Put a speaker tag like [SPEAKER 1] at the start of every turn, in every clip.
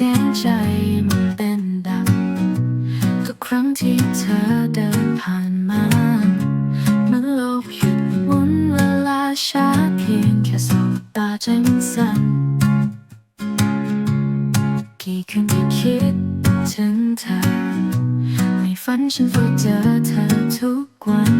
[SPEAKER 1] สียงใจมันเป็นดังทุกครั้งที่เธอเดินผ่านมามันโลกหยุดหมุนเวลาช้าเพียงแค่สบตาใจมันสั่นกี่คืนที่คิดถึงเธอในฝันฉันฝันเจอเธอทุกวัน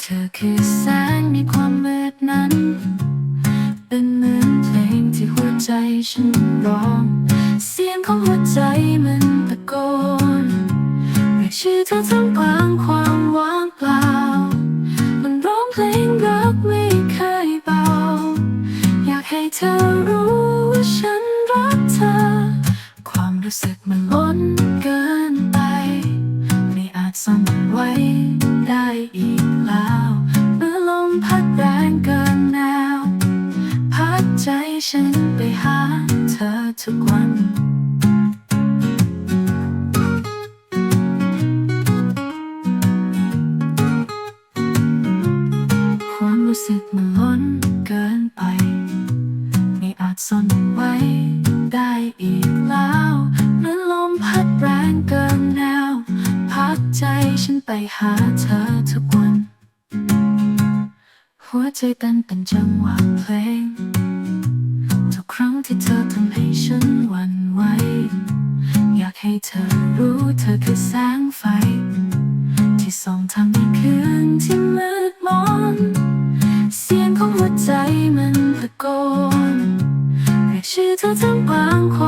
[SPEAKER 1] เธอคือแสงในความมืดนั้น ใจฉันร้อง เสียงของหัวใจมันตะโกนเรียกชื่อเธอท่ามกลางความว่างเปล่า มันร้องเพลงรักไม่เคยเบา อยากให้เธอรู้ว่าฉันรักเธอ ความรู้สึกมันล้นเกินไป ไม่อาจซ่อนมันไว้ได้อีกแล้วเมื่อลมพัดแรงเกินแนวพัดใจฉัน หาเธอทุกวัน ความรู้สึกมันล้นเกินไป ไม่อาจซ่อนไว้ได้อีกแล้วเมื่อลมพัดแรงเกินแนว พัดใจฉันไปหาเธอทุกวัน หัวใจเต้นเป็นจังหวะเพลง ที่เธอทำให้ฉันหวั่นไหว อยากให้เธอรู้เธอคือแสงไฟ ที่ส่องทางในคืนที่มืดมน เสียงของหัวใจมันตะโกนเรียกชื่อเธอท่ามกลางคว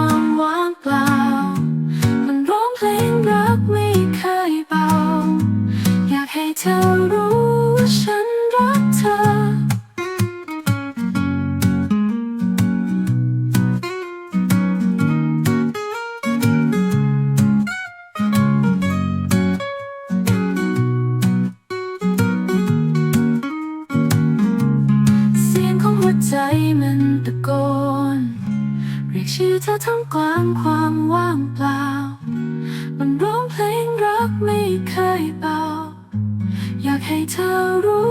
[SPEAKER 1] ชื่อเธอท่ามกลางความว่างเปล่า มันร้องเพลงรักไม่เคยเบา อยากให้เธอรู้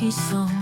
[SPEAKER 1] ดา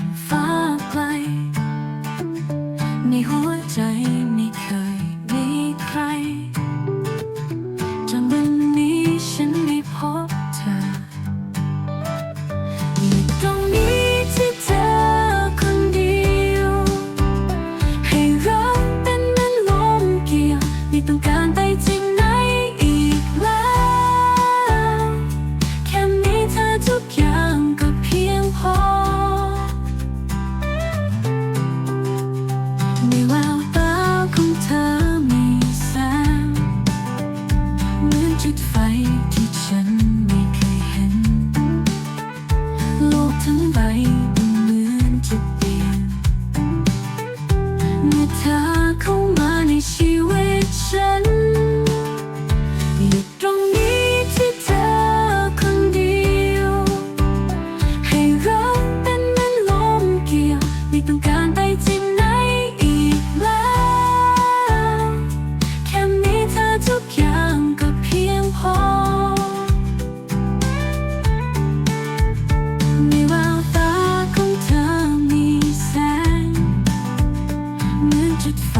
[SPEAKER 1] จุดไฟ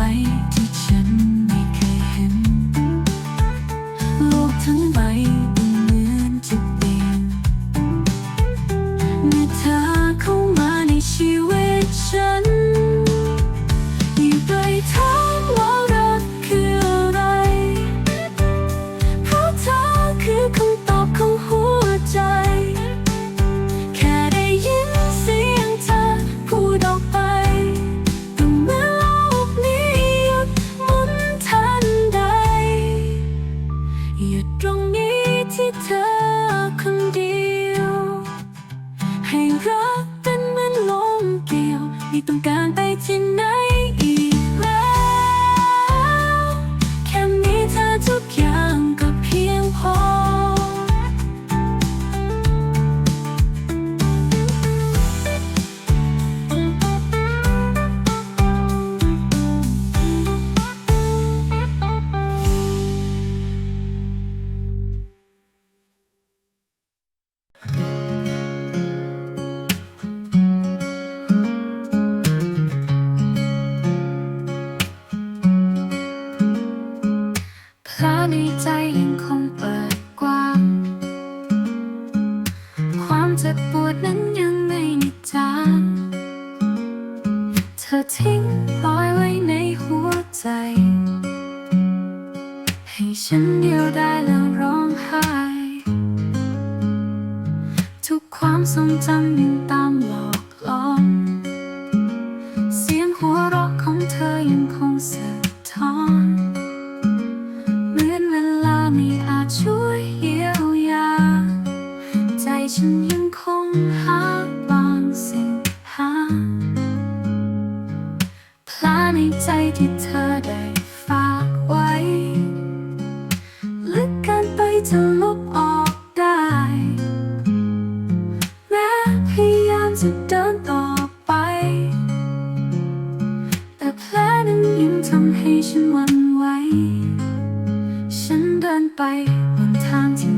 [SPEAKER 1] ที่ฉัน ช่วยเยียวยา ใจฉันยังคงหาบางสิ่งหาพลาในใจที่เธอได้ฝากไว้ลึกกินไปจะลบออกได้ แม้พยายามจะเดินต่อไป แต่แผลนั้นยังทำให้ฉันหวันไหว ฉันเดินไปบนทางที่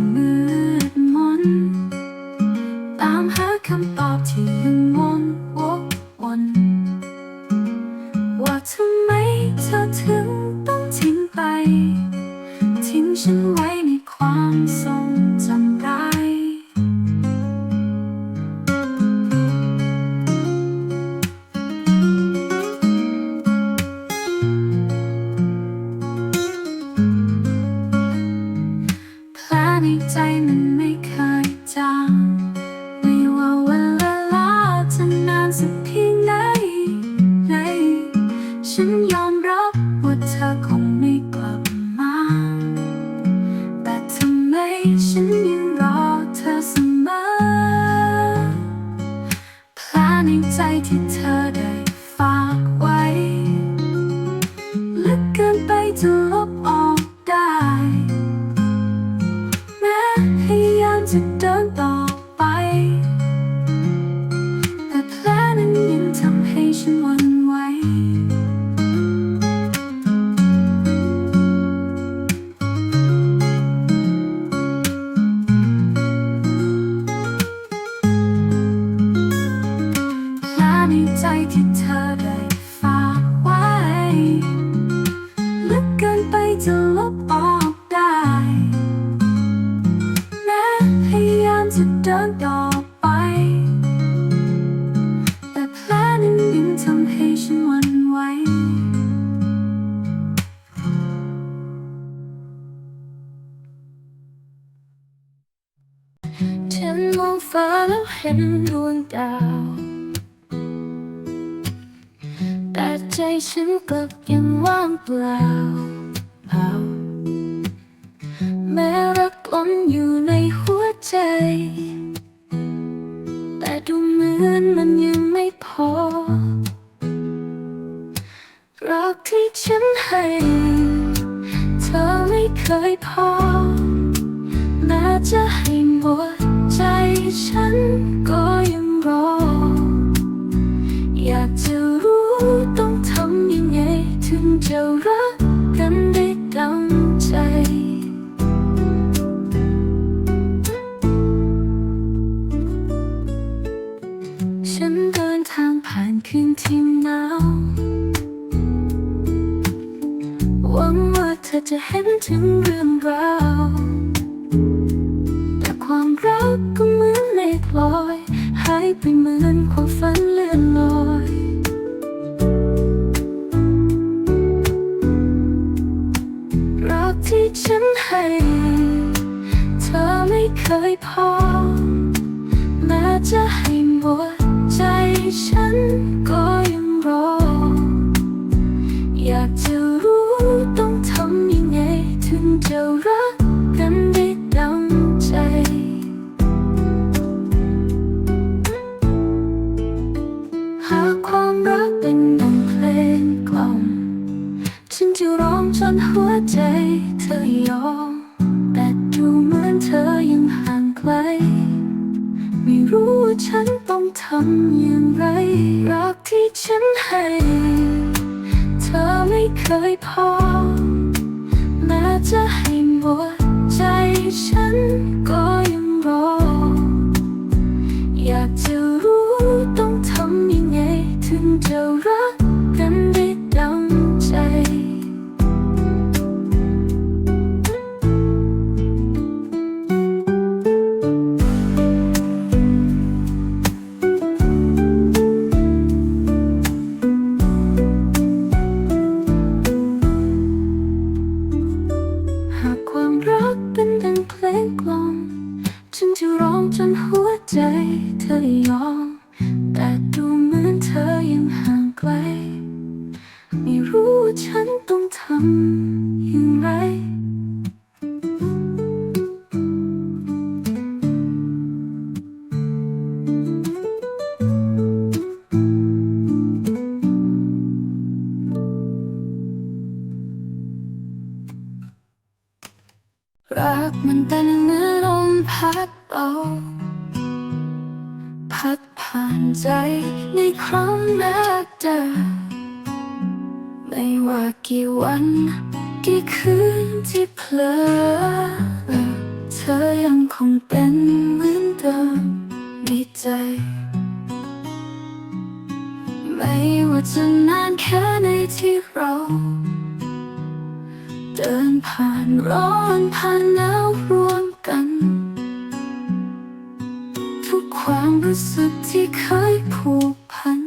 [SPEAKER 1] ใน ฟ้าแล้วเห็นดวงดาว แต่ใจฉันกลับยังว่างเปล่าเปล่าแม้รักล้นอยู่ในหัวใจ แต่ดูเหมือนมันยังไม่พอ รักที่ฉันให้เธอไม่เคยพอแม้จะให้หมด ฉันก็ยังรอ อยากจะรู้ต้องทำยังไง ถึงจะรักกันได้ดังใจ ฉันเดินทางผ่านคืนที่หนาวหวังว่าเธอจะเห็นถึงเรื่องราว ไปเหมือนความฝันเลื่อนลอย รักที่ฉันให้ เธอไม่เคยพอ แม้จะให้หมด ทำอย่างไร รักที่ฉันให้ เธอไม่เคยพอ แม้จะให้หมดใจฉันก็ยังรอ อยากจะรู้ต้องทำยังไง ถึงจะรัก ไม่รู้ฉันต้องทำอย่างไร รักมันเป็นเหมือนลมพัดเอาพัดผ่านใจในครั้งแรกเจอ ไม่ว่ากี่วัน กี่คืนที่เพลอเธอยังคงเป็นเหมือนเดิมในใจ ไม่ว่าจะนานแค่ไหนที่เรา เดินผ่านร้อนผ่านหนาวรวมกัน ทุกความรู้สึกที่เคยผูกพัน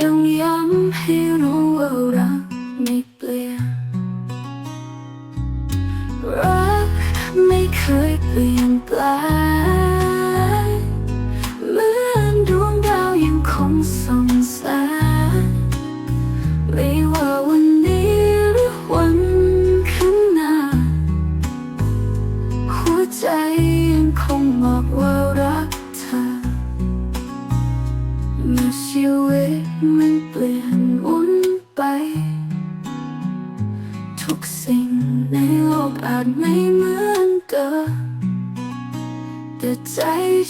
[SPEAKER 1] ยังย้ำให้รู้ว่ารักไม่เปลี่ยน รักไม่เคยเปลี่ยนแปลงเหมือนดวงดาวยังคงส่องแสงไม่ว่าวันนี้หรือวันข้างหน้า หัวใจยังคงบอกว่ารักเธอเมื่อชีวิตมันเปลี่ยนวน ไป ทุกสิ่งในโลกอาจไม่เหมือนเดิมแต่ใจ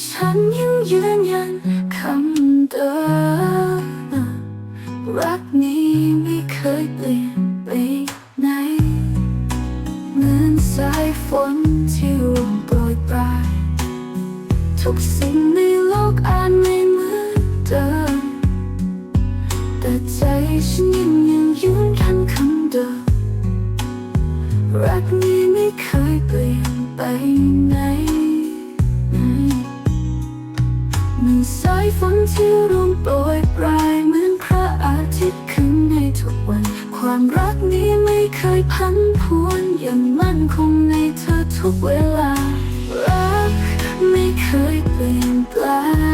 [SPEAKER 1] ฉันยังยืนยันคำเดิมรักนี้ไม่เคยเปลี่ยนไปไหนเหมือนสายฝนที่ร่วงโปรยปลาย ทุกสิ่งในโลกอาจไม่ ใจฉันยังยืนทันคำเดิมรักนี้ไม่เคยเปลี่ยนไปไหนเหมือนสายฝนที่ร่วงโปรยปลายเหมือนพระอาทิตย์ขึ้นในทุกวัน ความรักนี้ไม่เคยพันพวนยังมั่นคงในเธอทุกเวลา รักไม่เคยเปลี่ยนแปลง